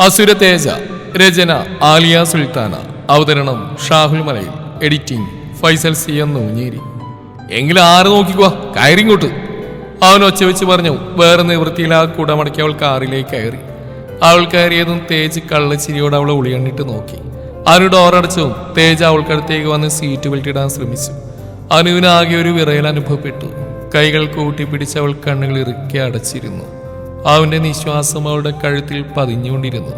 അസുര തേജ രചന ആലിയ സുൽത്താന അവതരണം Shahul Malayil editing Faisal C M Noonjeri എങ്കിലും ആറ് നോക്കിക്കോ കയറിങ്ങോട്ട് അവൻ ഒച്ച വെച്ച് പറഞ്ഞു വേറെ നിവൃത്തിയിൽ ആ കുടമടക്കി അവൾ കാറിലേക്ക് കയറി. അവൾ കയറിയതും തേജ് കള്ളച്ചിരിയോട് അവളെ ഉളിയണ്ണിട്ട് നോക്കി. അവന് ഡോറടച്ചതും തേജ് അവൾക്കടുത്തേക്ക് വന്ന് സീറ്റ് ബെൽറ്റ് ഇടാൻ ശ്രമിച്ചു അനുവിനാകെ ഒരു വിറയൽ അനുഭവപ്പെട്ടു. കൈകൾ കൂട്ടിപ്പിടിച്ച് അവൾ കണ്ണുകൾ ഇറുക്കി അടച്ചിരുന്നു. അവന്റെ നിശ്വാസം അവളുടെ കഴുത്തിൽ പതിഞ്ഞുകൊണ്ടിരുന്നു.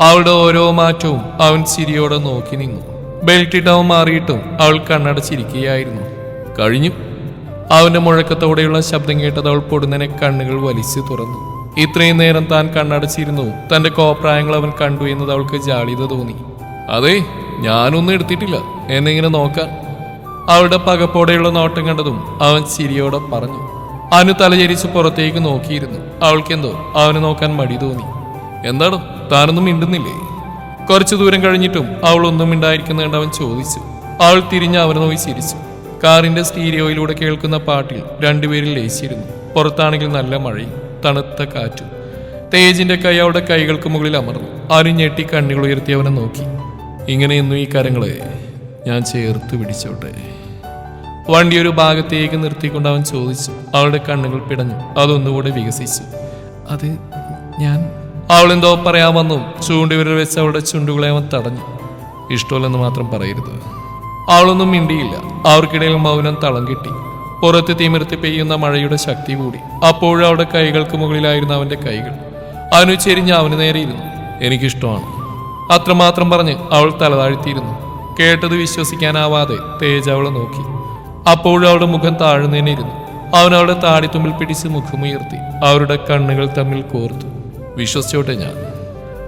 അവളുടെ ഓരോ മാറ്റവും അവൻ ചിരിയോടെ നോക്കി നിന്നു. ബെൽറ്റ് ഇടവ് മാറിയിട്ടും അവൾ കണ്ണടച്ചിരിക്കുകയായിരുന്നു. കഴിഞ്ഞു. അവന്റെ മുഴക്കത്തോടെയുള്ള ശബ്ദം കേട്ടത് അവൾ പൊടുന്നനെ കണ്ണുകൾ വലിച്ചു തുറന്നു. ഇത്രയും നേരം താൻ കണ്ണടച്ചിരുന്നു തന്റെ കോപ്രായങ്ങൾ അവൻ കണ്ടു എന്നത് അവൾക്ക് ജാളിത തോന്നി. അതെ ഞാനൊന്നും എടുത്തിട്ടില്ല. എന്നിങ്ങനെ നോക്കാൻ അവളുടെ പകപ്പോടെയുള്ള നോട്ടം കണ്ടതും അവൻ ചിരിയോടെ പറഞ്ഞു. അനു തലചരിച്ച് പുറത്തേക്ക് നോക്കിയിരുന്നു. അവൾക്കെന്തോ അവന് നോക്കാൻ മടി തോന്നി. എന്താണ് താനൊന്നും മിണ്ടുന്നില്ലേ? കുറച്ചു ദൂരം കഴിഞ്ഞിട്ടും അവൾ ഒന്നും മിണ്ടായിരിക്കുന്ന കണ്ട് അവൻ ചോദിച്ചു. അവൾ തിരിഞ്ഞ് അവനെ നോക്കി ചിരിച്ചു. കാറിന്റെ സ്റ്റീരിയോയിലൂടെ കേൾക്കുന്ന പാട്ടിൽ രണ്ടുപേരിൽ ലയിച്ചിരുന്നു പുറത്താണെങ്കിൽ നല്ല മഴയും തണുത്ത കാറ്റും. തേജിന്റെ കൈ അവളുടെ കൈകൾക്ക് മുകളിൽ അമർന്നു. ആരും ഞെട്ടി കണ്ണുകൾ ഉയർത്തി അവനെ നോക്കി. ഇങ്ങനെയൊന്നും ഈ കരങ്ങളെ ഞാൻ ചേർത്ത് പിടിച്ചോട്ടെ. വണ്ടി ഒരു ഭാഗത്തേക്ക് നിർത്തിക്കൊണ്ട് അവൻ ചോദിച്ചു. അവളുടെ കണ്ണുകൾ പിടഞ്ഞു. അതൊന്നുകൂടെ വികസിച്ചു. അത് ഞാൻ അവളെന്തോ പറയാമെന്നും ചൂണ്ടുവിരൽ വെച്ച് അവളുടെ ചുണ്ടുകളെ അവൻ തടഞ്ഞു. ഇഷ്ടമല്ലെന്ന് മാത്രം പറയരുത്. അവളൊന്നും മിണ്ടിയില്ല. അവർക്കിടയിൽ മൗനം തളം കിട്ടി. പുറത്ത് തിമിർത്തി പെയ്യുന്ന മഴയുടെ ശക്തി കൂടി. അപ്പോഴും അവളുടെ കൈകൾക്ക് മുകളിലായിരുന്നു അവന്റെ കൈകൾ. അവനു ചെരിഞ്ഞ് അവന് നേരെയിരുന്നു എനിക്കിഷ്ടമാണ്. അത്രമാത്രം പറഞ്ഞ് അവൾ തലതാഴ്ത്തിയിരുന്നു കേട്ടത് വിശ്വസിക്കാനാവാതെ തേജ് അവളെ നോക്കി. അപ്പോഴും അവളുടെ മുഖം താഴ്ന്നേനിരുന്നു. അവൻ അവളുടെ താടിത്തുമ്പിൽ പിടിച്ച് മുഖമുയർത്തി അവരുടെ കണ്ണുകൾ തമ്മിൽ കോർത്തു. വിശ്വസിച്ചോട്ടെ ഞാൻ.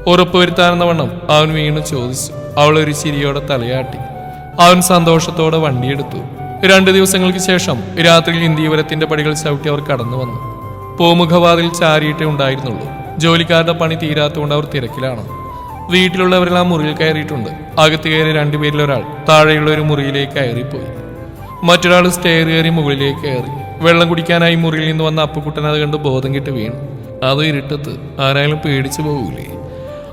ഉറപ്പുവരുത്താനെന്ന വണ്ണം. അവൻ വീണ് ചോദിച്ചു. അവൾ ഒരു ചിരിയോടെ തലയാട്ടി. അവൻ സന്തോഷത്തോടെ വണ്ടിയെടുത്തു. രണ്ട് ദിവസങ്ങൾക്ക് ശേഷം രാത്രിയിൽ ഇന്ത്യവരത്തിന്റെ പടികൾ ചവിട്ടി അവർ കടന്നു വന്നു. പൂമുഖവാതിൽ ചാരിയിട്ടേ ഉണ്ടായിരുന്നുള്ളൂ. ജോലിക്കാരുടെ പണി തീരാത്തതുകൊണ്ട് അവർ തിരക്കിലാണ്. വീട്ടിലുള്ളവരെല്ലാം മുറിയിൽ കയറിയിട്ടുണ്ട്. അകത്ത് കയറി രണ്ടുപേരിലൊരാൾ താഴെയുള്ള ഒരു മുറിയിലേക്ക് കയറിപ്പോയി. മറ്റൊരാൾ സ്റ്റെയർ കയറി മുകളിലേക്ക് കയറി. വെള്ളം കുടിക്കാനായി മുറിയിൽ നിന്ന് വന്ന അപ്പുക്കുട്ടൻ അത് കണ്ട് ബോധം കെട്ട് വീണു. അത് ഇരുട്ടത്ത് ആരായാലും പേടിച്ചു പോകൂലേ.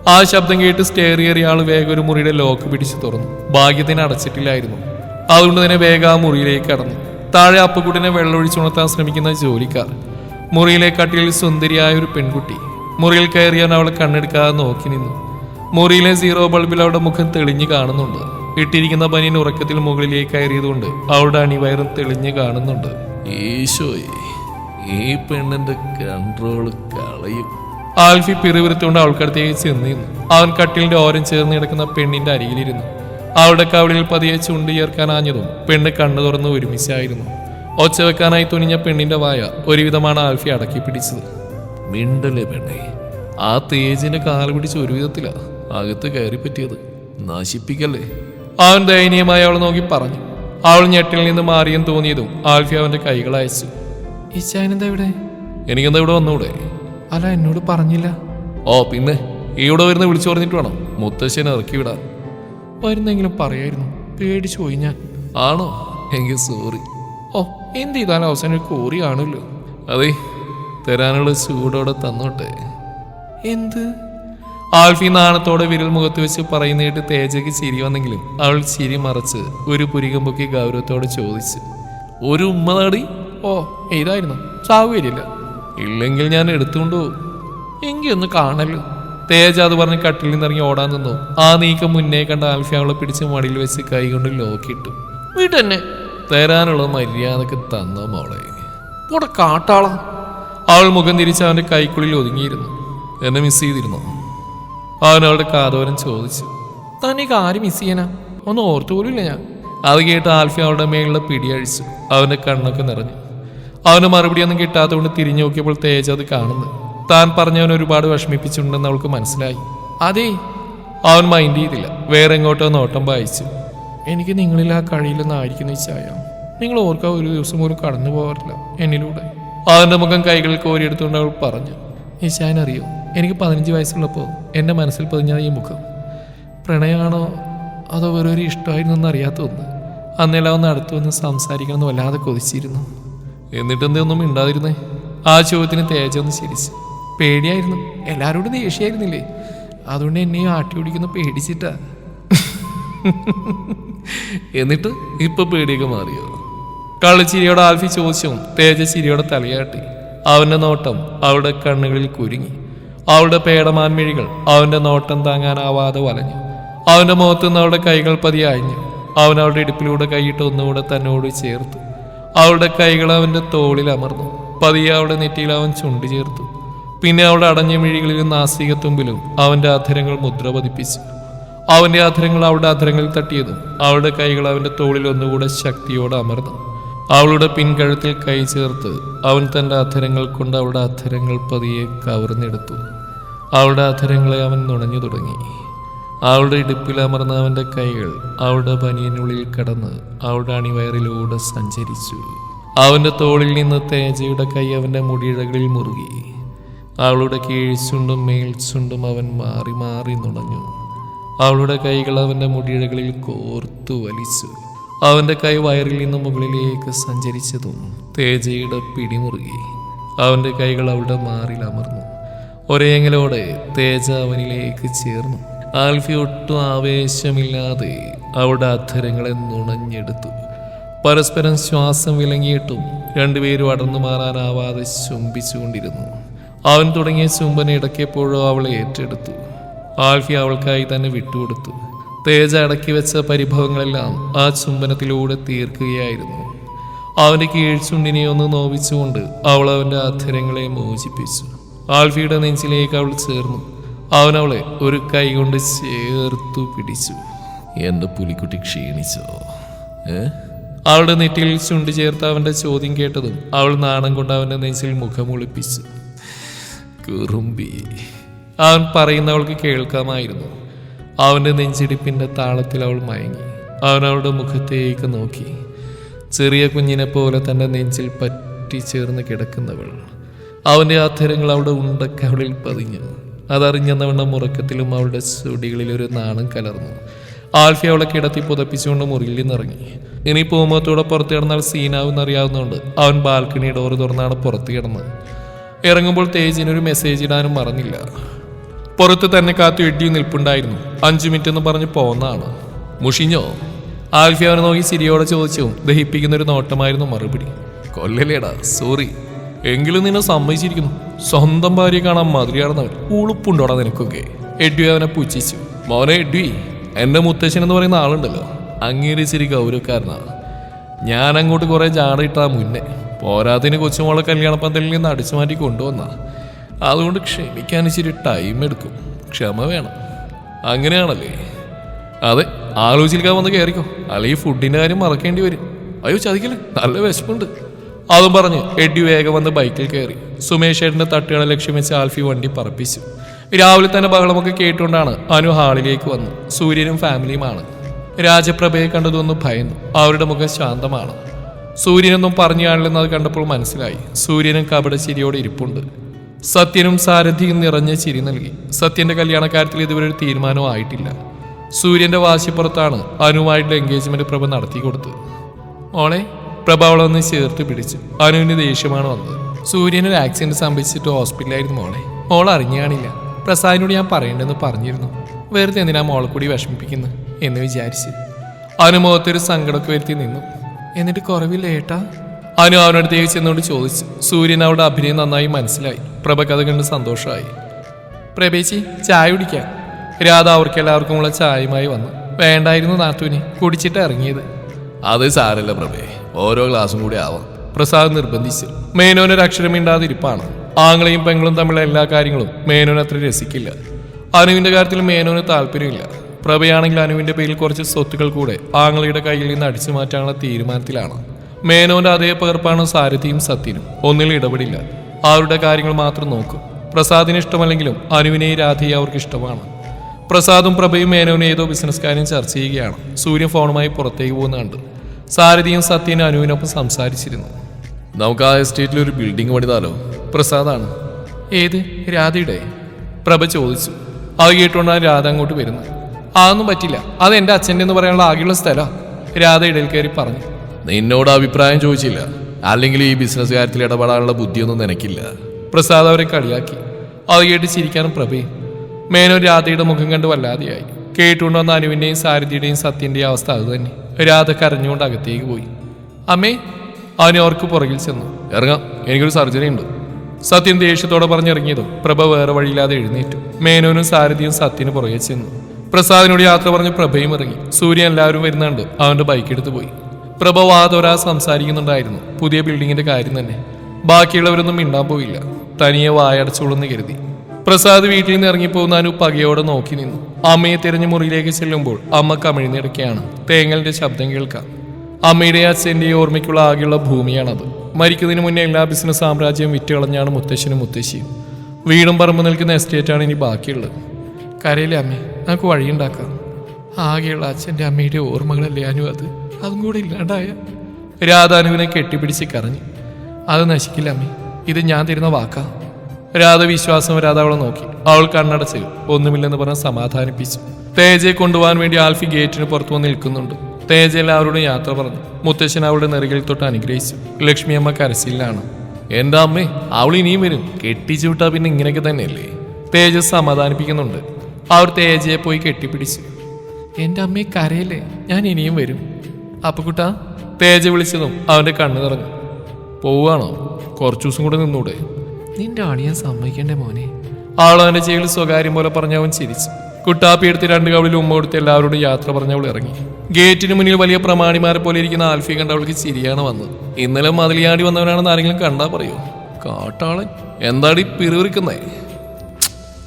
ആ ശബ്ദം കേട്ട് സ്റ്റെയർ കയറി ആൾ വേഗം ഒരു മുറിയുടെ ലോക്ക് പിടിച്ച് തുറന്നു. ഭാഗ്യത്തിന് അടച്ചിട്ടില്ലായിരുന്നു. അതുകൊണ്ട് തന്നെ വേഗം ആ മുറിയിലേക്ക് കടന്നു. താഴെ അപ്പുക്കുട്ടനെ വെള്ളമൊഴിച്ചുണർത്താൻ ശ്രമിക്കുന്ന ജോലിക്കാർ. മുറിയിലെ കട്ടിലിൽ സുന്ദരിയായ ഒരു പെൺകുട്ടി. മുറിയിൽ കയറിയാൻ അവളെ കണ്ണെടുക്കാതെ നോക്കി നിന്നു. മുറിയിലെ സീറോ ബൾബിൽ അവളുടെ മുഖം തെളിഞ്ഞു കാണുന്നുണ്ട്. ഇട്ടിരിക്കുന്ന ബനിയൻ ഉറക്കത്തിൽ മുകളിലേക്ക് കയറിയതുകൊണ്ട് അവളുടെ അണിവയറും തെളിഞ്ഞു കാണുന്നുണ്ട്. ഈശോയെ ഈ പെണ്ണിന്റെ കൺട്രോൾ കളയും. ആൽഫി പിറുവിരുത്തുകൊണ്ട് അവൾക്കടുത്തേക്ക് ചെന്ന് നിന്നു അവൻ കട്ടിലിന്റെ ഓരം ചേർന്ന് കിടക്കുന്ന പെണ്ണിന്റെ അരികിലിരുന്നു. അവളുടെ കവിളിൽ പതിയെ ചുണ്ട് ചേർക്കാനാഞ്ഞതും പെണ്ണ് കണ്ണു തുറന്ന് ഒരുമിച്ചായിരുന്നു. ഒച്ച വെക്കാനായി തുനിഞ്ഞ പെണ്ണിന്റെ വായ ഒരുവിധമാണ് ആൽഫി അടക്കി പിടിച്ചത്. മിണ്ടല്ലേ പെണ്ണെ ആ തേജിന്റെ കാൽ പിടിച്ച് ഒരു വിധത്തിലാ അകത്ത് കയറി പറ്റിയത് നശിപ്പിക്കല്ലേ? അവൻ ദയനീയമായി അവൾ നോക്കി പറഞ്ഞു. അവൾ ഞെട്ടിൽ നിന്ന് മാറിയെന്ന് തോന്നിയതും ആൽഫി അവന്റെ കൈകൾ അയച്ചു. ഇച്ചായനെന്താ ഇവിടെ? എനിക്കെന്താ ഇവിടെ വന്നൂടെ? അല്ല എന്നോട് പറഞ്ഞില്ല. ഓ പിന്നെ ഇവിടെ വരുന്ന വിളിച്ചു പറഞ്ഞിട്ട് വേണം. മുത്തശ്ശനെ ഇറക്കി വിടാൻ. വരുന്നെങ്കിലും പറയായിരുന്നു. പേടിച്ചു പോയി ഞാൻ. ആണോ? എങ്കിൽ സോറി. ഓ എന്ത് ചെയ്താലും അവസാനം കോറി കാണുമല്ലോ. അതെ തരാനുള്ള ചൂടോടെ തന്നോട്ടെ. എന്ത്? ആൽഫി നാണത്തോടെ വിരൽ മുഖത്ത് വെച്ച് പറയുന്നേട്ട് തേജയ്ക്ക് ചിരി വന്നെങ്കിലും അവൾ ചിരി മറച്ച് ഒരു പുരികം പൊക്കി ഗൗരവത്തോടെ ചോദിച്ചു ഒരു ഉമ്മ ഉമ്മനാടി ഓ ഇതായിരുന്നു. സാഹചര്യമില്ല ഇല്ലെങ്കിൽ ഞാൻ എടുത്തുകൊണ്ട് ഒന്ന് കാണല്ലോ തേജ അത് പറഞ്ഞ് കട്ടിൽ നിന്നിറങ്ങി ഓടാൻ നിന്നു. ആ നീക്കം മുന്നേ കണ്ട ആൽഫി അവളെ പിടിച്ച് മടിയിൽ വെച്ച് കൈകൊണ്ട് ലോക്കിട്ടു വീട്ടെന്നെ. തരാനുള്ള മര്യാദയ്ക്ക് തന്ന മോളെ. കൂടെ കാട്ടാളാ. അവൾ മുഖം തിരിച്ച് അവന്റെ കൈക്കുള്ളിൽ ഒതുങ്ങിയിരുന്നു. എന്നെ മിസ് ചെയ്തിരുന്നോ? അവൻ അവളുടെ കാതോരം ചോദിച്ചു തനിക്ക് ആര് മിസ് ചെയ്യാനാ? ഒന്ന് ഓർത്തു പോലുമില്ല ഞാൻ. അത് കേട്ട് ആൽഫി അവളുടെ മേലുള്ള പിടിയഴിച്ചു അവന്റെ കണ്ണൊക്കെ നിറഞ്ഞു. അവന് മറുപടിയൊന്നും കിട്ടാത്തതുകൊണ്ട് തിരിഞ്ഞു നോക്കിയപ്പോൾ തേജ അത് കാണുന്നു. താൻ പറഞ്ഞവൻ ഒരുപാട് വിഷമിപ്പിച്ചിട്ടുണ്ടെന്ന് അവൾക്ക് മനസ്സിലായി. അതേ അവൻ മൈൻഡ് ചെയ്തില്ല വേറെ എങ്ങോട്ടോ നോട്ടം വായിച്ചു എനിക്ക് നിങ്ങളിൽ ആ കഴിയില്ലെന്നായിരിക്കുന്ന ചായ. നിങ്ങൾ ഓർക്കാൻ ഒരു ദിവസം പോലും കടന്നു പോകാറില്ല എന്നിലൂടെ. അവന്റെ മുഖം കൈകളിൽ കോരിയെടുത്തുകൊണ്ട് അവൾ പറഞ്ഞു ഈശാൻ അറിയോ എനിക്ക് പതിനഞ്ച് വയസ്സുള്ളപ്പോൾ എന്റെ മനസ്സിൽ പതിഞ്ഞ ഈ മുഖം. പ്രണയമാണോ അതോ വേറൊരു ഇഷ്ടമായിരുന്നു എന്നറിയാത്ത ഒന്ന്? അന്നെല്ലാം ഒന്ന് അടുത്ത് വന്ന് സംസാരിക്കണമെന്ന് വല്ലാതെ കൊതിച്ചിരുന്നു. എന്നിട്ട് എന്തൊന്നും മിണ്ടാതിരുന്നേ? ആ ചോദ്യത്തിന് തേജ ഒന്ന് ചിരിച്ചു. പേടിയായിരുന്നു. എല്ലാവരോടും ദേഷ്യമായിരുന്നില്ലേ? അതുകൊണ്ട് എന്നെയും ആട്ടി ഓടിക്കുന്ന പേടിച്ചിട്ടാ. എന്നിട്ട് ഇപ്പൊ പേടിയൊക്കെ മാറിയോ? കള്ളിച്ചിരിയോടെ ആൽഫി ചോദിച്ചും തേജ ചിരിയോടെ തലയാട്ടി. അവന്റെ നോട്ടം അവളുടെ കണ്ണുകളിൽ കുരുങ്ങി. അവളുടെ പേടമാൻമിഴികൾ അവന്റെ നോട്ടം താങ്ങാനാവാതെ വലഞ്ഞു. അവന്റെ മുഖത്ത് നിന്ന് അവളുടെ കൈകൾ പതിയെ അയഞ്ഞു അവൻ അവളുടെ ഇടുപ്പിലൂടെ കൈയിട്ട് ഒന്നുകൂടെ തന്നോട് ചേർത്തു. അവളുടെ കൈകൾ അവന്റെ തോളിൽ അമർന്നു. പതിയെ അവളുടെ നെറ്റിയിൽ അവൻ ചുണ്ടു ചേർത്തു. പിന്നെ അവളുടെ അടഞ്ഞ മിഴികളിലും നാസികത്തുമ്പിലും അവന്റെ അധരങ്ങൾ മുദ്ര പതിപ്പിച്ചു. അവന്റെ അധരങ്ങൾ അവളുടെ അധരങ്ങളിൽ തട്ടിയതും അവളുടെ കൈകൾ അവന്റെ തോളിൽ ഒന്നുകൂടെ ശക്തിയോടെ അമർന്നു. അവളുടെ പിൻകഴുത്തിൽ കൈ ചേർത്ത് അവൻ തന്റെ അധരങ്ങൾ കൊണ്ട് അവളുടെ അധരങ്ങൾ പതിയെ കവർന്നെടുത്തു. അവളുടെ അധരങ്ങളെ അവൻ നുണഞ്ഞു തുടങ്ങി. അവളുടെ ഇടുപ്പിൽ അമർന്ന അവന്റെ കൈകൾ അവളുടെ പനിയനുള്ളിൽ കടന്ന് അവളുടെ അണിവയറിലൂടെ സഞ്ചരിച്ചു. അവന്റെ തോളിൽ നിന്ന് തേജയുടെ കൈ അവന്റെ മുടിയിഴകളിൽ മുറുകി. അവളുടെ കീഴ്ചുണ്ടും മേൽച്ചുണ്ടും അവൻ മാറി മാറി നുണഞ്ഞു. അവളുടെ കൈകൾ അവന്റെ മുടിയിഴകളിൽ കോർത്തു വലിച്ചു. അവന്റെ കൈ വയറിൽ നിന്ന് മുകളിലേക്ക് സഞ്ചരിച്ചതും തേജയുടെ പിടിമുറുകി. അവന്റെ കൈകൾ അവളുടെ മാറിൽ അമർന്നു. ഒരേങ്ങലോടെ തേജ അവനിലേക്ക് ചേർന്നു. ആൽഫി ഒട്ടും ആവേശമില്ലാതെ അവളുടെ അധരങ്ങളെ നുണഞ്ഞെടുത്തു. പരസ്പരം ശ്വാസം വിലങ്ങിയിട്ടും രണ്ടുപേരും അടർന്നു മാറാനാവാതെ ചുംബിച്ചുകൊണ്ടിരുന്നു അവൻ തുടങ്ങിയ ചുംബന ഇടയ്ക്കെപ്പോഴോ അവളെ ഏറ്റെടുത്തു. ആൽഫി അവൾക്കായി തന്നെ വിട്ടുകൊടുത്തു. തേജ അടക്കി വെച്ച പരിഭവങ്ങളെല്ലാം ആ ചുംബനത്തിലൂടെ തീർക്കുകയായിരുന്നു. അവന്റെ കീഴ്ചുണ്ടിനെ ഒന്ന് നോവിച്ചുകൊണ്ട് അവൾ അവന്റെ അധരങ്ങളെ മോചിപ്പിച്ചു. ആൽഫിയുടെ നെഞ്ചിലേക്ക് അവൾ ചേർന്നു. അവൻ അവളെ ഒരു കൈ കൊണ്ട് ചേർത്തു പിടിച്ചു. എന്റെ പുലിക്കുട്ടി ക്ഷീണിച്ചോ? ഏ? അവളുടെ നെറ്റിയിൽ ചുണ്ട് ചേർത്ത് അവന്റെ ചോദ്യം കേട്ടതും അവൾ നാണം കൊണ്ട് അവന്റെ നെഞ്ചിൽ മുഖമൊളിപ്പിച്ചു കുറുമ്പി. അവൻ പറയുന്നവൾക്ക് കേൾക്കാമായിരുന്നു. അവന്റെ നെഞ്ചിടിപ്പിന്റെ താളത്തിൽ അവൾ മയങ്ങി. അവൻ അവളുടെ മുഖത്തേക്ക് നോക്കി. ചെറിയ കുഞ്ഞിനെ പോലെ തന്റെ നെഞ്ചിൽ പറ്റി ചേർന്ന് കിടക്കുന്നവൾ. അവന്റെ അധരങ്ങൾ അവിടെ ഉണ്ടക്കവളിൽ പതിഞ്ഞു. അതറിഞ്ഞെന്നവണ്ണം മുറക്കത്തിലും അവളുടെ സുടികളിൽ ഒരു നാണം കലർന്നു. ആൽഫി അവളെ കിടത്തി പുതപ്പിച്ചുകൊണ്ട് മുറിയിൽ നിന്നിറങ്ങി. ഇനി പൂമത്തോടെ പുറത്ത് കിടന്നാൽ സീനാവെന്നറിയാവുന്നതുകൊണ്ട് അവൻ ബാൽക്കണി ഡോറ് തുറന്നാണ് പുറത്ത് കിടന്നത്. ഇറങ്ങുമ്പോൾ തേജിനൊരു മെസ്സേജ് ഇടാനും മറന്നില്ല. പുറത്ത് തന്നെ കാത്തു എട്ടിയും നിൽപ്പുണ്ടായിരുന്നു. അഞ്ചു മിനിറ്റ് എന്ന് പറഞ്ഞ് പോന്നാണ്. മുഷിഞ്ഞോ? ആൽഫി അവനെ നോക്കി ചിരിയോടെ ചോദിച്ചു. ദഹിപ്പിക്കുന്ന ഒരു നോട്ടമായിരുന്നു മറുപടി. കൊല്ലലേടാ സോറി എങ്കിലും നിന്നെ സമ്മതിച്ചിരിക്കുന്നു. സ്വന്തം ഭാര്യ കാണാൻ മതിരിയാണെന്നവൻ ഉളുപ്പുണ്ടോടാ നിനക്കൊക്കെ? എഡ്വി അവനെ പുച്ഛിച്ചു. മോനെ എഡ്വി എന്റെ മുത്തശ്ശൻ എന്ന് പറയുന്ന ആളുണ്ടല്ലോ. അങ്ങേരി ചിരി ഗൗരവക്കാരനാണ് ഞാൻ അങ്ങോട്ട് കുറേ ജാടയിട്ടാ മുന്നേ. പോരാത്തിന് കൊച്ചുമോളെ കല്യാണ പന്തലിൽ നിന്ന് അടിച്ചു മാറ്റി കൊണ്ടുവന്ന. അതുകൊണ്ട് ക്ഷമിക്കാൻ ഇച്ചിരി ടൈം എടുക്കും. ക്ഷമ വേണം. അങ്ങനെയാണല്ലേ? അതെ ആലോചിക്കാൻ വന്ന് കയറിക്കോ. അല്ലെങ്കിൽ ഫുഡിന്റെ കാര്യം മറക്കേണ്ടി വരും. അയ്യോ ചതിക്കില്ല? നല്ല വിശപ്പുണ്ട്. അതും പറഞ്ഞ് എഡി വേഗം വന്ന് ബൈക്കിൽ കയറി. സുമേഷ് ഏട്ടന്റെ തട്ടുകളെ ലക്ഷ്യം വെച്ച് ആൽഫി വണ്ടി പറപ്പിച്ചു. രാവിലെ തന്നെ ബഹളമൊക്കെ കേട്ടുകൊണ്ടാണ് അനു ഹാളിലേക്ക് വന്നു. സൂര്യനും ഫാമിലിയുമാണ്. രാജപ്രഭയെ കണ്ടതൊന്ന് ഭയന്നു. അവരുടെ മുഖം ശാന്തമാണ്. സൂര്യനൊന്നും പറഞ്ഞു കാണില്ലെന്ന് അത് കണ്ടപ്പോൾ മനസ്സിലായി. സൂര്യനും കപട ഇരിപ്പുണ്ട്. സത്യനും സാരഥിയും നിറഞ്ഞ ചിരി നൽകി. സത്യന്റെ കല്യാണക്കാര്യത്തിൽ ഇതുവരെ ഒരു തീരുമാനവും ആയിട്ടില്ല. സൂര്യന്റെ വാശിപ്പുറത്താണ് അനുവായിട്ടുള്ള എൻഗേജ്മെന്റ് പ്രഭ നടത്തി കൊടുത്തത് മോളെ പ്രഭ അവളെ ഒന്ന് ചേർത്ത് പിടിച്ചു. അനുവിന് ദേഷ്യമാണ് വന്നത്. സൂര്യന് ഒരു ആക്സിഡന്റ് സംഭവിച്ചിട്ട് ഹോസ്പിറ്റലായിരുന്നു മോളെ. മോൾ അറിഞ്ഞു കാണില്ല. പ്രസാദിനോട് ഞാൻ പറയണ്ടെന്ന് പറഞ്ഞിരുന്നു. വെറുതെ എന്തിനാ മോളെ കൂടി വിഷമിപ്പിക്കുന്നു എന്ന് വിചാരിച്ച്. അനുമുഖത്തൊരു സങ്കടമൊക്കെ വരുത്തി നിന്നു. എന്നിട്ട് കുറവില്ല ഏട്ടാ? അനു അവനടുത്തേക്ക് ചെന്നോട് ചോദിച്ചു. സൂര്യൻ അവിടെ അഭിനയം നന്നായി മനസ്സിലായി. പ്രഭ അത് കണ്ട് സന്തോഷമായി. പ്രഭേച്ചി ചായ കുടിക്കാൻ രാധ അവർക്ക് എല്ലാവർക്കുമുള്ള ചായയുമായി വന്നു. വേണ്ടായിരുന്നു നാത്തുവിനെ കുടിച്ചിട്ട് ഇറങ്ങിയത്. അത് സാരല്ല പ്രഭേ. ഓരോ ഗ്ലാസും കൂടി ആവാം. പ്രസാദ് നിർബന്ധിച്ചു. മേനോനൊരു അക്ഷരമിണ്ടാതിരിപ്പാണ് ആങ്ങളെയും പെങ്ങളും തമ്മിലുള്ള എല്ലാ കാര്യങ്ങളും മേനോൻ അത്ര രസിക്കില്ല. അനുവിന്റെ കാര്യത്തിൽ മേനോന് താല്പര്യമില്ല. പ്രഭയാണെങ്കിൽ അനുവിന്റെ പേരിൽ കുറച്ച് സ്വത്തുക്കൾ കൂടെ ആങ്ങളയുടെ കയ്യിൽ നിന്ന് അടിച്ചു മാറ്റാനുള്ള തീരുമാനത്തിലാണ്. മേനോന്റെ അതേ പകർപ്പാണ് സാരഥിയും സത്യനും. ഒന്നിൽ ഇടപെടില്ല. അവരുടെ കാര്യങ്ങൾ മാത്രം നോക്കും. പ്രസാദിന് ഇഷ്ടമല്ലെങ്കിലും അനുവിനെയും രാധയെ അവർക്ക് ഇഷ്ടമാണ്. പ്രസാദും പ്രഭയും മേനോനെ ഏതോ ബിസിനസ് കാര്യം ചർച്ച ചെയ്യുകയാണ്. സൂര്യൻ ഫോണുമായി പുറത്തേക്ക് പോകുന്ന കണ്ട്. സാരഥിയും സത്യനും അനുവിനൊപ്പം സംസാരിച്ചിരുന്നു. നമുക്ക് ആ എസ്റ്റേറ്റിൽ ഒരു ബിൽഡിംഗ് പണിതാലോ? പ്രസാദാണ്. ഏത്? രാധയുടെ? പ്രഭ ചോദിച്ചു. അത് കേട്ടുകൊണ്ടാണ് രാധ അങ്ങോട്ട് വരുന്നത്. അതൊന്നും പറ്റില്ല. അത് എന്റെ അച്ഛന്റെ എന്ന് പറയാനുള്ള ആകെയുള്ള സ്ഥലമാണ് രാധ ഇടയിൽ കയറി പറഞ്ഞു. നിന്നോട് അഭിപ്രായം ചോദിച്ചില്ല. അല്ലെങ്കിൽ ഈ ബിസിനസ് കാര്യത്തിൽ ഇടപെടാനുള്ള ബുദ്ധിയൊന്നും നിനക്കില്ല. പ്രസാദ് അവരെ കളിയാക്കി. അത് കേട്ട് ചിരിക്കാനും പ്രഭയും. മേനോ രാധയുടെ മുഖം കണ്ട് വല്ലാതെയായി. കേട്ടുകൊണ്ട് വന്ന അനുവിന്റെയും സാരഥിയുടെയും സത്യന്റെയും അവസ്ഥ അതുതന്നെ രാധ കരഞ്ഞുകൊണ്ട് അകത്തേക്ക് പോയി. അമ്മേ അവനെ അവർക്ക് പുറകിൽ ചെന്നു. ഇറങ്ങാം എനിക്കൊരു സർജറി ഉണ്ട്. സത്യൻ ദേഷ്യത്തോടെ പറഞ്ഞിറങ്ങിയതും പ്രഭ വേറെ വഴിയില്ലാതെ എഴുന്നേറ്റു. മേനോനും സാരഥിയും സത്യന് പുറകെ ചെന്നു. പ്രസാദിനോട് യാത്ര പറഞ്ഞ് പ്രഭയും ഇറങ്ങി. സൂര്യൻ എല്ലാവരും വരുന്നുണ്ട്. അവന്റെ ബൈക്ക് എടുത്തു പോയി. പ്രഭ വാതോരാ സംസാരിക്കുന്നുണ്ടായിരുന്നു. പുതിയ ബിൽഡിങ്ങിന്റെ കാര്യം തന്നെ. ബാക്കിയുള്ളവരൊന്നും മിണ്ടാൻ പോയില്ല. തനിയെ വായടച്ചോളെന്ന് കരുതി. പ്രസാദ് വീട്ടിൽ നിന്ന് ഇറങ്ങിപ്പോകുന്ന അനു പകയോടെ നോക്കി നിന്നു. അമ്മയെ തിരഞ്ഞ് മുറിയിലേക്ക് ചെല്ലുമ്പോൾ അമ്മ കമിഴ്ന്നിടയ്ക്കാണ്. തേങ്ങലിന്റെ ശബ്ദം കേൾക്കാം. അമ്മയുടെ അച്ഛന്റെ ഓർമ്മയ്ക്കുള്ള ആകെയുള്ള ഭൂമിയാണത്. മരിക്കുന്നതിന് മുന്നേ എല്ലാ ബിസിനസ് സാമ്രാജ്യവും വിറ്റുകളഞ്ഞാണ് മുത്തശ്ശനും മുത്തശ്ശിയും. വീടും പറമ്പ് നിൽക്കുന്ന എസ്റ്റേറ്റാണ് ഇനി ബാക്കിയുള്ളത്. കരയിലെ അമ്മേ നമുക്ക് വഴിയുണ്ടാക്കാം ആകെയുള്ള അച്ഛന്റെ അമ്മയുടെ ഓർമ്മകളല്ലേ അനു അത്? അതും കൂടെ ഇല്ലാണ്ടായ. രാധാനുവിനെ കെട്ടിപ്പിടിച്ച് കരഞ്ഞു. അത് നശിക്കില്ല അമ്മേ. ഇത് ഞാൻ തരുന്ന വാക്കാ. രാധ വിശ്വാസം രാധ അവളെ നോക്കി. അവൾ കണ്ണടച്ച് ഒന്നുമില്ലെന്ന് പറഞ്ഞ് സമാധാനിപ്പിച്ചു. തേജയെ കൊണ്ടുപോകാൻ വേണ്ടി ആൽഫി ഗേറ്റിന് പുറത്തു വന്ന് നിൽക്കുന്നുണ്ട്. തേജ എല്ലാവരോടും യാത്ര പറഞ്ഞു. മുത്തശ്ശൻ അവളുടെ നെറുകിൽ തൊട്ട് അനുഗ്രഹിച്ചു. ലക്ഷ്മി അമ്മ കരച്ചിലാണ്. എന്താ അമ്മേ അവൾ ഇനിയും വരും. കെട്ടിച്ചു വിട്ടാ പിന്നെ ഇങ്ങനെയൊക്കെ തന്നെയല്ലേ? തേജ സമാധാനിപ്പിക്കുന്നുണ്ട്. അവർ തേജയെ പോയി കെട്ടിപ്പിടിച്ചു. എന്റെ അമ്മയെ കരയല്ലേ? ഞാൻ ഇനിയും വരും. അപ്പക്കുട്ടാ തേജ വിളിച്ചതും അവന്റെ കണ്ണു നിറഞ്ഞു. പോവുകയാണോ കുറച്ചു ദിവസം കൂടെ നിന്നൂടെ. നിന്റെ അളിയാൻ സമ്മതിക്കണ്ടേ മോനെ? ആൾ ചെയ്യൽ സ്വകാര്യം പോലെ പറഞ്ഞവൻ ചിരിച്ചു. കുട്ടാപ്പി എടുത്ത് രണ്ട് കവളിൽ ഉമ്മ കൊടുത്ത് എല്ലാവരോടും യാത്ര പറഞ്ഞവൾ ഇറങ്ങി. ഗേറ്റിന് മുന്നിൽ വലിയ പ്രമാണിമാരെ പോലെ ഇരിക്കുന്ന ആൽഫി കണ്ട അവൾക്ക് ചിരിയാണ് വന്നത്. ഇന്നലെ മതിലിയാടി വന്നവനാണെന്ന് ആരെങ്കിലും കണ്ടാ പറയോ? കാട്ടാളൻ എന്താടി പിറുവിറിക്കുന്നേ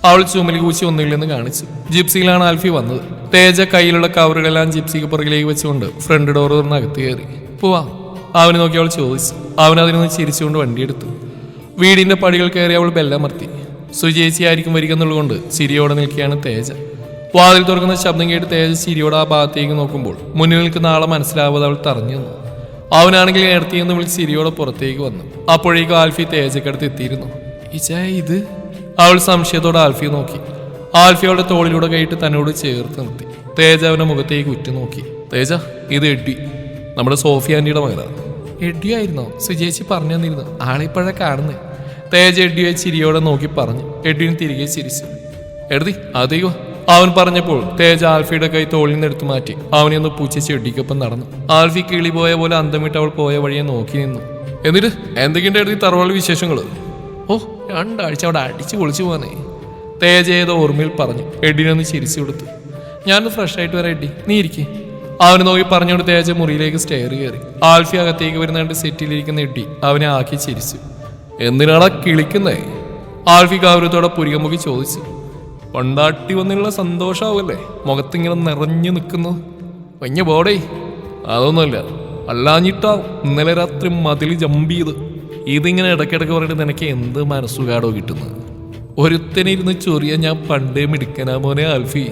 അവൾ ചുമലി കൂച്ചി ഒന്നുമില്ലെന്ന് കാണിച്ചു. ജിപ്സിയിലാണ് ആൽഫി വന്നത്. തേജ കയ്യിലുള്ള കവറുകളെല്ലാം ജിപ്സിക്ക് പുറകിലേക്ക് വെച്ചുകൊണ്ട് ഫ്രണ്ട് ഡോർ തുറന്ന് അകത്ത് കയറി. പോവാ. അവനെ നോക്കി അവൾ ചോദിച്ചു. അവൻ അതിനൊന്ന് ചിരിച്ചുകൊണ്ട് വണ്ടിയെടുത്തു വീടിന്റെ പടികൾ കയറി അവൾ ബെല്ലമർത്തി സുചേച്ചി ആയിരിക്കും വരികെന്നുള്ളതുകൊണ്ട് സിരിയോടെ നിൽക്കുകയാണ് തേജ. വാതിൽ തുറക്കുന്ന ശബ്ദം കേട്ട് തേജ സിരിയോടെ ആ ഭാഗത്തേക്ക് നോക്കുമ്പോൾ മുന്നിൽ നിൽക്കുന്ന ആളെ മനസ്സിലാവാതെ അവൾ തറഞ്ഞു നിന്നു. അവനാണെങ്കിൽ നേരത്തെയെന്ന് വിളിച്ച് സിരിയോടെ പുറത്തേക്ക് വന്നു. അപ്പോഴേക്കും ആൽഫി തേജക്കടുത്ത് എത്തിയിരുന്നു. ഇച്ചാ ഇത്? അവൾ സംശയത്തോടെ ആൽഫിയെ നോക്കി. ആൽഫി അവളുടെ തോളിലൂടെ കൈയിട്ട് തന്നോട് ചേർത്ത് നിർത്തി. തേജ അവന്റെ മുഖത്തേക്ക് ഉറ്റുനോക്കി. തേജ ഇത് എഡ്ഡി നമ്മുടെ സോഫിയ മകനാണ്. എഡ്ഡി ആയിരുന്നോ സുജേച്ചി പറഞ്ഞു തന്നിരുന്നു. ആളിപ്പോഴേ കാണുന്നേ. തേജ എഡ്ഡിയെ ചിരിയോടെ നോക്കി പറഞ്ഞു. എഡ്ഡിന് തിരികെ ചിരിച്ചു. എഴുതി അതെയോ അവൻ പറഞ്ഞപ്പോൾ തേജ ആൽഫിയുടെ കൈ തോളിൽ നിന്ന് എടുത്തു മാറ്റി. അവനെ ഒന്ന് പൂച്ചിച്ച് എഡ്ഡിക്കൊപ്പം നടന്നു. ആൽഫി കിളി പോയ പോലെ അന്തമിട്ട് അവൾ പോയ വഴിയെ നോക്കി നിന്നു. എന്നിട്ട് എന്തൊക്കെയുണ്ട് എഴുതി തറവാളി വിശേഷങ്ങൾ ഓ രണ്ടാഴ്ച അവിടെ അടിച്ചു പൊളിച്ചു പോകാനേ തേജ ഏതോ ഓർമ്മയിൽ പറഞ്ഞു. എഡിനൊന്ന് ചിരിച്ചു കൊടുത്തു. ഞാനൊന്ന് ഫ്രഷ് ആയിട്ട് വരാം എഡി നീ ഇരിക്കേ. അവന് നോക്കി പറഞ്ഞുകൊണ്ട് തേജ മുറിയിലേക്ക് സ്റ്റെയർ കയറി. ആൽഫി അകത്തേക്ക് വരുന്ന കണ്ട് സെറ്റിലിരിക്കുന്ന ഇട്ടി അവനെ ആക്കി ചിരിച്ചു. എന്തിനാടാ കിളിക്കുന്നേ? ആൽഫി ഗൗരവത്തോടെ പുരികമുഖി ചോദിച്ചു. പണ്ടാട്ടി വന്നുള്ള സന്തോഷാവല്ലേ? മുഖത്തിങ്ങനെ നിറഞ്ഞു നിൽക്കുന്നു. വഞ്ഞ ബോഡേ അതൊന്നുമല്ല. അല്ലാഞ്ഞിട്ടാ ഇന്നലെ രാത്രി മതിൽ ജമ്പ് ചെയ്ത്. ഇതിങ്ങനെ ഇടയ്ക്കിടയ്ക്ക് പറഞ്ഞിട്ട് നിനക്ക് എന്ത് മനസ്സുകാടോ കിട്ടുന്നത്? ഒരുത്തനിരുന്ന് ചൊറിയ ഞാൻ പണ്ടേ മിടുക്കനാ മോനെ ആൽഫി.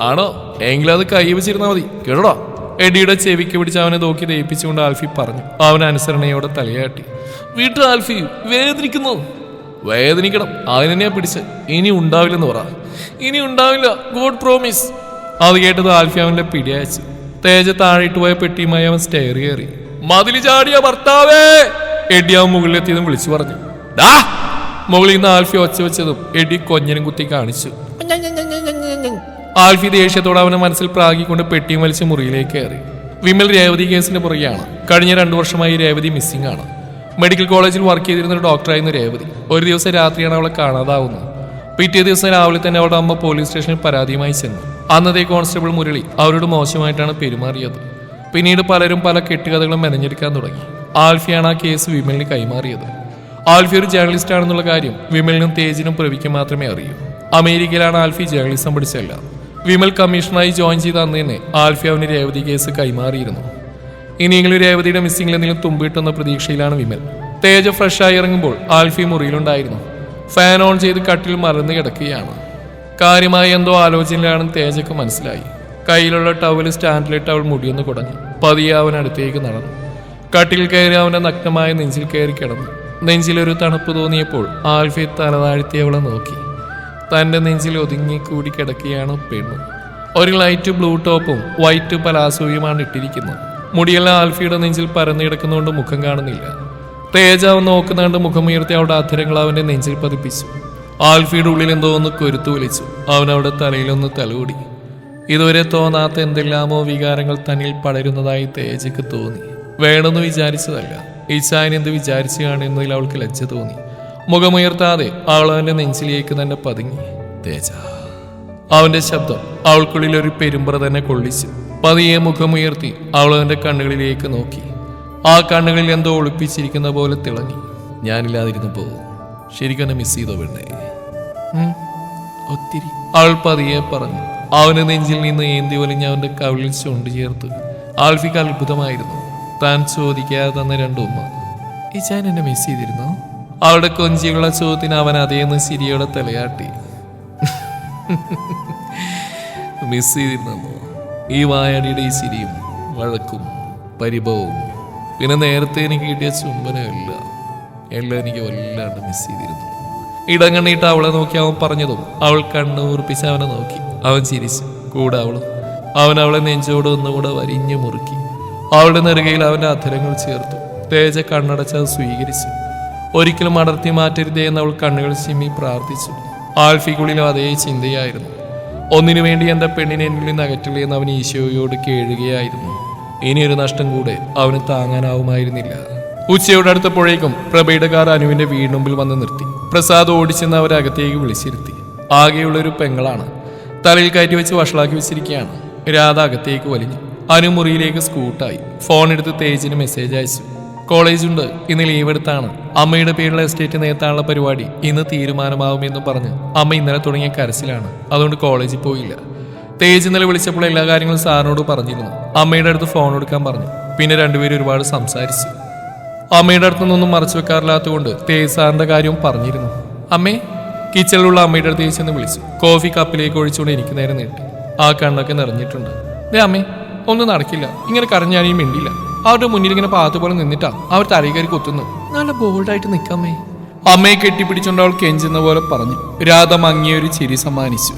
ആണോ? എങ്കിലും അത് കൈ വെച്ചിരുന്നാ മതി. കേടോ എഡിയുടെ ചെവിക്ക് പിടിച്ച് അവനെ നോക്കി ദയിപ്പിച്ചുകൊണ്ട് ആൽഫി പറഞ്ഞു. അവൻ അനുസരണയോടെ തലയാട്ടി. വീട്ടിൽ ആൽഫി വേദനിക്കുന്നു. വേദനിക്കണം. അതിനെന്നെയാ പിടിച്ച്. ഇനി ഉണ്ടാവില്ലെന്ന് പറ. ഇനി ഉണ്ടാവില്ല. God promise. അത് കേട്ടത് ആൽഫി അവന്റെ പിടിയച്ചു തേജ താഴെയിട്ട് പോയ പെട്ടിയുമായി അവൻ സ്റ്റെയർ കയറി. മതിൽ ചാടിയ ഭർത്താവേ! എഡി അവൻ മുകളിലെത്തിയതും വിളിച്ചു പറഞ്ഞു. മുകളിൽ നിന്ന് ആൽഫി ഒച്ച വെച്ചതും എഡി കൊഞ്ഞനും കുത്തി കാണിച്ചു. ആൽഫി ദേഷ്യത്തോടെ അവനെ മനസ്സിൽ പ്രാഗിക്കൊണ്ട് പെട്ടിയും വലിച്ച് മുറിയിലേക്ക് കയറി. വിമൽ രേവതി കേസിന്റെ പുറകെയാണ്. കഴിഞ്ഞ രണ്ടു വർഷമായി രേവതി മിസ്സിംഗ് ആണ്. മെഡിക്കൽ കോളേജിൽ വർക്ക് ചെയ്തിരുന്ന ഒരു ഡോക്ടറായിരുന്നു രേവതി. ഒരു ദിവസം രാത്രിയാണ് അവളെ കാണാതാവുന്നത്. പിറ്റേ ദിവസം രാവിലെ തന്നെ അവളുടെ അമ്മ പോലീസ് സ്റ്റേഷനിൽ പരാതിയുമായി ചെന്നു. അന്നത്തെ കോൺസ്റ്റബിൾ മുരളി അവരോട് മോശമായിട്ടാണ് പെരുമാറിയത്. പിന്നീട് പലരും പല കെട്ടുകഥകളും മെനഞ്ഞെടുക്കാൻ തുടങ്ങി. ആൽഫിയാണ് ആ കേസ് വിമലിന് കൈമാറിയത്. ആൽഫി ഒരു ജേർണലിസ്റ്റ് ആണെന്നുള്ള കാര്യം വിമലിനും തേജിനും പ്രവിക്കും മാത്രമേ അറിയൂ. അമേരിക്കയിലാണ് ആൽഫി ജേർണലിസം പഠിച്ചല്ല വിമൽ കമ്മീഷണറായി ജോയിൻ ചെയ്ത അന്ന് തന്നെ ആൽഫി അവന് രേവതി കേസ് കൈമാറിയിരുന്നു. ഇനിയെങ്കിലും രേവതിയുടെ മിസ്സിംഗിൽ എന്തെങ്കിലും തുമ്പിട്ടെന്ന പ്രതീക്ഷയിലാണ് വിമൽ. തേജ ഫ്രഷായി ഇറങ്ങുമ്പോൾ ആൽഫി മുറിയിലുണ്ടായിരുന്നു. ഫാൻ ഓൺ ചെയ്ത് കട്ടിൽ മറന്നു കിടക്കുകയാണ്. കാര്യമായി എന്തോ ആലോചനയിലാണെന്ന് തേജക്ക് മനസ്സിലായി. കയ്യിലുള്ള ടവൽ സ്റ്റാൻഡിലിട്ട് അവൾ മുടിയൊന്ന് കുടഞ്ഞു പതിയെ അവൻ അടുത്തേക്ക് നടന്നു. കട്ടിൽ കയറി അവന്റെ നഗ്നമായ നെഞ്ചിൽ കയറി കിടന്നു. നെഞ്ചിലൊരു തണുപ്പ് തോന്നിയപ്പോൾ ആൽഫി തലതാഴ്ത്തി അവളെ നോക്കി. തന്റെ നെഞ്ചിൽ ഒതുങ്ങിക്കൂടി കിടക്കുകയാണ് പെണ്ണു. ഒരു ലൈറ്റ് ബ്ലൂ ടോപ്പും വൈറ്റ് പലാസോയുമാണ് ഇട്ടിരിക്കുന്നത്. മുടിയെല്ലാം ആൽഫിയുടെ നെഞ്ചിൽ പരന്നു കിടക്കുന്നതുകൊണ്ട് മുഖം കാണുന്നില്ല. തേജ അവൻ നോക്കുന്നുണ്ട് മുഖമുയർത്തി അവിടെ അധരങ്ങൾ അവന്റെ നെഞ്ചിൽ പതിപ്പിച്ചു. ആൽഫിയുടെ ഉള്ളിൽ എന്തോ ഒന്ന് കൊരുത്തു വിളിച്ചു. അവൻ അവിടെ തലയിലൊന്ന് തലോടി. ഇതുവരെ തോന്നാത്ത എന്തെല്ലാമോ വികാരങ്ങൾ തന്നിൽ പടരുന്നതായി തേജയ്ക്ക് തോന്നി. വേണമെന്ന് വിചാരിച്ചതല്ല. ഈശാൻ എന്ത് വിചാരിച്ചു കാണുന്നതിൽ അവൾക്ക് ലജ്ജ തോന്നി. മുഖമുയർത്താതെ അവൾ അവന്റെ നെഞ്ചിലേക്ക് തന്നെ പതുങ്ങി. തേജ. അവന്റെ ശബ്ദം അവൾക്കുള്ളിൽ ഒരു പെരുമ്പറ തന്നെ കൊള്ളിച്ചു പതിയെ മുഖമുയർത്തി അവൾ അവന്റെ കണ്ണുകളിലേക്ക് നോക്കി. ആ കണ്ണുകളിൽ എന്തോ ഒളിപ്പിച്ചിരിക്കുന്ന പോലെ തിളങ്ങി. ഞാനില്ലാതിരുന്നപ്പോ ശരിക്കും മിസ് ചെയ്തോ വേണ്ടേ ഒത്തിരി. അവൾ പതിയെ പറഞ്ഞു. അവന് നെഞ്ചിൽ നിന്ന് ഏന്തി വലിഞ്ഞ അവന്റെ കവിളിൽ ചുണ്ടു ചേർത്ത് ആൽഫിക്ക് അത്ഭുതമായിരുന്നു. താൻ ചോദിക്കാതെ തന്ന രണ്ടുമ്മ ഈ ചാൻ എന്നെ മിസ് ചെയ്തിരുന്നോ? അവളുടെ കൊഞ്ചിയുള്ള ചോദ്യത്തിന് അവൻ അതേന്ന് ശരിയോടെ തലയാട്ടി. മിസ് ചെയ്തിരുന്നോ ഈ വായാടിയുടെ ഈ ചിരിയും വഴക്കും പരിഭവവും പിന്നെ നേരത്തെ എനിക്ക് കിട്ടിയ ചുംബനമില്ല എല്ലാം എനിക്ക് വല്ലാണ്ട് മിസ് ചെയ്തിരുന്നു. ഇടങ്ങണ്ണിട്ട് അവളെ നോക്കി അവൻ പറഞ്ഞതും അവൾ കണ്ണു ഉറപ്പിച്ച് അവനെ നോക്കി. അവൻ ചിരിച്ചു. കൂടെ അവളും. അവൻ അവളെ നെഞ്ചോട് ഒന്നുകൂടെ വരിഞ്ഞു മുറുക്കി. അവളുടെ നെറുകയിൽ അവന്റെ അധരങ്ങൾ ചേർത്തു. തേജ കണ്ണടച്ച് അത് സ്വീകരിച്ചു. ഒരിക്കലും അടർത്തി മാറ്റരുതേ എന്ന് അവൾ കണ്ണുകൾ ചിമ്മി പ്രാർത്ഥിച്ചു. ആൽഫിക്കുള്ളിലും അതേ ചിന്തയായിരുന്നു. ഒന്നിനു വേണ്ടി എന്റെ പെണ്ണിനെ എന്നിൽ നിന്ന് എന്ന് അവൻ ഈശോയോട് കേഴുകയായിരുന്നു. ഇനിയൊരു നഷ്ടം കൂടെ അവന് താങ്ങാനാവുമായിരുന്നില്ല. ഉച്ചയോട് അടുത്തപ്പോഴേക്കും പ്രഭയുടെ കാർ അനുവിന്റെ വീടിന് മുമ്പിൽ വന്ന് നിർത്തി. പ്രസാദ് ഓടിച്ചെന്ന് അവരകത്തേക്ക് വിളിച്ചിരുത്തി. ആകെയുള്ള ഒരു പെങ്ങളാണ്. തലയിൽ കയറ്റി വെച്ച് വഷളാക്കി വെച്ചിരിക്കുകയാണ്. രാധ അകത്തേക്ക് വലിഞ്ഞു. അനു മുറിയിലേക്ക് സ്കൂട്ടായി. ഫോൺ എടുത്ത് തേജിന് മെസ്സേജ് അയച്ചു. കോളേജുണ്ട് ഇന്ന് ലീവ് എടുത്താണ്. അമ്മയുടെ പേരിലുള്ള എസ്റ്റേറ്റ് നേരത്താനുള്ള പരിപാടി ഇന്ന് തീരുമാനമാവുമെന്നും പറഞ്ഞ് അമ്മ ഇന്നലെ തുടങ്ങിയ കരച്ചിലാണ്. അതുകൊണ്ട് കോളേജിൽ പോയില്ല. തേജ് ഇന്നലെ വിളിച്ചപ്പോൾ എല്ലാ കാര്യങ്ങളും സാറിനോട് പറഞ്ഞിരുന്നു. അമ്മയുടെ അടുത്ത് ഫോൺ എടുക്കാൻ പറഞ്ഞു. പിന്നെ രണ്ടുപേരും ഒരുപാട് സംസാരിച്ചു. അമ്മയുടെ അടുത്ത് നിന്നൊന്നും മറച്ചു വെക്കാറില്ലാത്തതുകൊണ്ട് തേജ് സാറിന്റെ കാര്യവും പറഞ്ഞിരുന്നു. അമ്മേ കിച്ചണിലുള്ള അമ്മയുടെ അടുത്ത് ചെന്ന് വിളിച്ചു. കോഫി കപ്പിലേക്ക് ഒഴിച്ചുകൊണ്ട് എനിക്ക് നേരെ നീട്ടി. ആ കണ്ണൊക്കെ നിറഞ്ഞിട്ടുണ്ട്. ദേ അമ്മേ ഒന്നും നടക്കില്ല. ഇങ്ങനെ കരഞ്ഞാനീ മിണ്ടില്ല. അവരുടെ മുന്നിൽ ഇങ്ങനെ പാത്ത് പോലെ നിന്നിട്ടാ അവർ തലയിൽ കൊത്തുന്നു നല്ല ബോൾഡായിട്ട് നിൽക്കാമേ അമ്മയെ കെട്ടിപ്പിടിച്ചുകൊണ്ട് അവൾ കെഞ്ചുന്ന പോലെ പറഞ്ഞു. രാധ മങ്ങിയൊരു ചിരി സമ്മാനിച്ചു.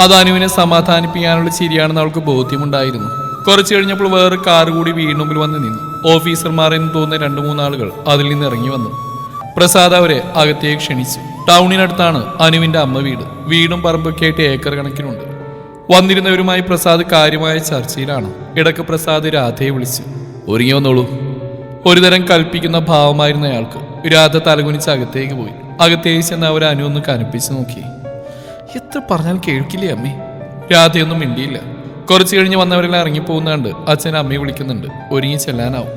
അത് അനുവിനെ സമാധാനിപ്പിക്കാനുള്ള ചിരിയാണെന്ന് അവൾക്ക് ബോധ്യമുണ്ടായിരുന്നു. കുറച്ചു കഴിഞ്ഞപ്പോൾ വേറെ കാർ കൂടി വീടിന് വന്ന് നിന്നു. ഓഫീസർമാർ എന്ന് തോന്നുന്ന രണ്ടു മൂന്നാളുകൾ അതിൽ നിന്ന് ഇറങ്ങി വന്നു. പ്രസാദ് അവരെ അകത്തേക്ക് ക്ഷണിച്ചു. ടൗണിനടുത്താണ് അനുവിന്റെ അമ്മ വീട്. വീടും പറമ്പൊക്കെ ആയിട്ട് ഏക്കർ കണക്കിനുണ്ട്. വന്നിരുന്നവരുമായി പ്രസാദ് കാര്യമായ ചർച്ചയിലാണ്. ഇടയ്ക്ക് പ്രസാദ് രാധയെ വിളിച്ചു. ഒരുങ്ങി വന്നോളൂ ഒരുതരം കൽപ്പിക്കുന്ന ഭാവമായിരുന്നു അയാൾക്ക്. രാധ തലകുനിച്ച് അകത്തേക്ക് പോയി. അകത്തേക്ക് ചെന്ന് അവർ അനു ഒന്ന് കനപ്പിച്ച് നോക്കി. എത്ര പറഞ്ഞാൽ കേൾക്കില്ലേ അമ്മേ? രാധയൊന്നും മിണ്ടിയില്ല. കുറച്ച് കഴിഞ്ഞ് വന്നവരെല്ലാം ഇറങ്ങിപ്പോകുന്നുണ്ട് അച്ഛൻ അമ്മയെ വിളിക്കുന്നുണ്ട്. ഒരുങ്ങി ചെല്ലാനാവും.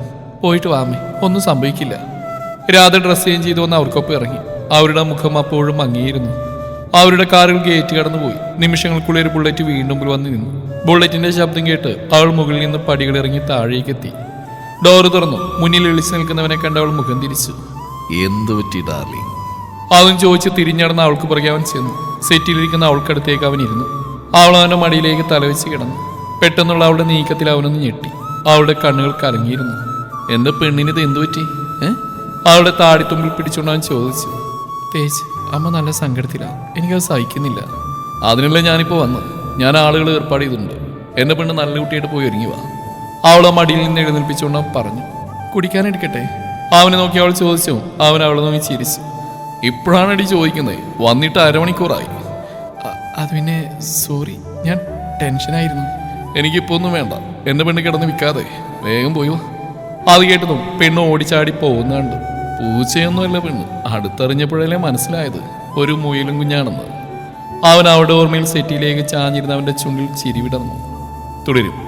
പോയിട്ട് വാ അമ്മേ. ഒന്നും സംഭവിക്കില്ല. രാധ ഡ്രസ് ചേഞ്ച് ചെയ്തു വന്ന് അവർക്കൊപ്പം ഇറങ്ങി. അവരുടെ മുഖം അപ്പോഴും മങ്ങിയിരുന്നു. അവരുടെ കാറിൽ ഗേറ്റ് കടന്നുപോയി. നിമിഷങ്ങൾക്കുള്ളിൽ ഒരു ബുള്ളറ്റ് വീണ്ടും വന്ന് നിന്നു. ബുള്ളറ്റിന്റെ ശബ്ദം കേട്ട് അവൾ മുകളിൽ നിന്ന് പടികളിറങ്ങി താഴേക്കെത്തി. ഡോറ് തുറന്നു. മുന്നിൽ ഇളിച്ചു നിൽക്കുന്നവനെ കണ്ട് അവൾ മുഖം തിരിച്ചു. എന്ത് പറ്റി ഡാർലിംഗ് അവൻ ചോദിച്ച് തിരിഞ്ഞടന്ന് അവൾക്ക് പുറകെ അവൻ ചെന്നു. സെറ്റിലിരിക്കുന്ന അവൾക്കടുത്തേക്ക് അവൻ ഇരുന്നു. അവൾ അവന്റെ മടിയിലേക്ക് തലവെച്ച് കിടന്നു. പെട്ടെന്നുള്ള അവളുടെ നീക്കത്തിൽ അവനൊന്ന് ഞെട്ടി. അവളുടെ കണ്ണുകൾ കലങ്ങിയിരുന്നു. എന്റെ പെണ്ണിന് ഇത് എന്തു പറ്റി? അവളുടെ താടിത്തുമ്പിൽ പിടിച്ചുകൊണ്ട് അവൻ ചോദിച്ചു. തേജ് അമ്മ നല്ല സങ്കടത്തിലാണ് എനിക്കത് സഹിക്കുന്നില്ല. അതിനുള്ള ഞാനിപ്പോൾ വന്നു ഞാൻ ആളുകൾ ഏർപ്പാട് ചെയ്തിട്ടുണ്ട്. എന്റെ പെണ്ണ് നല്ല കുട്ടിയായിട്ട് പോയി ഒരുങ്ങി വാ. അവളെ മടിയിൽ നിന്ന് എഴുന്നേൽപ്പിച്ചുകൊണ്ട് പറഞ്ഞു കുടിക്കാനെടുക്കട്ടെ. അവനെ നോക്കി അവൾ ചോദിച്ചു അവൻ അവളെ നോക്കി ചിരിച്ചു. ഇപ്പോഴാണ് അടി ചോദിക്കുന്നത് വന്നിട്ട് അരമണിക്കൂറായി. അത് പിന്നെ സോറി ഞാൻ ടെൻഷനായിരുന്നു. എനിക്കിപ്പോ ഒന്നും വേണ്ട എന്റെ പെണ്ണ് കിടന്ന് വിൽക്കാതെ വേഗം പോയോ അത് കേട്ടതും പെണ്ണ് ഓടിച്ചാടി പോകുന്നുണ്ട് പൂച്ചയൊന്നുമല്ല പെണ്ണ് അടുത്തറിഞ്ഞപ്പോഴല്ലേ മനസ്സിലായത് ഒരു മുയലും കുഞ്ഞാണെന്ന്. അവൻ അവിടെ ഓർമ്മയിൽ സെറ്റിയിലേക്ക് ചാഞ്ഞിരുന്ന അവന്റെ ചുണ്ടിൽ ചിരിവിടർന്നു തുടരും.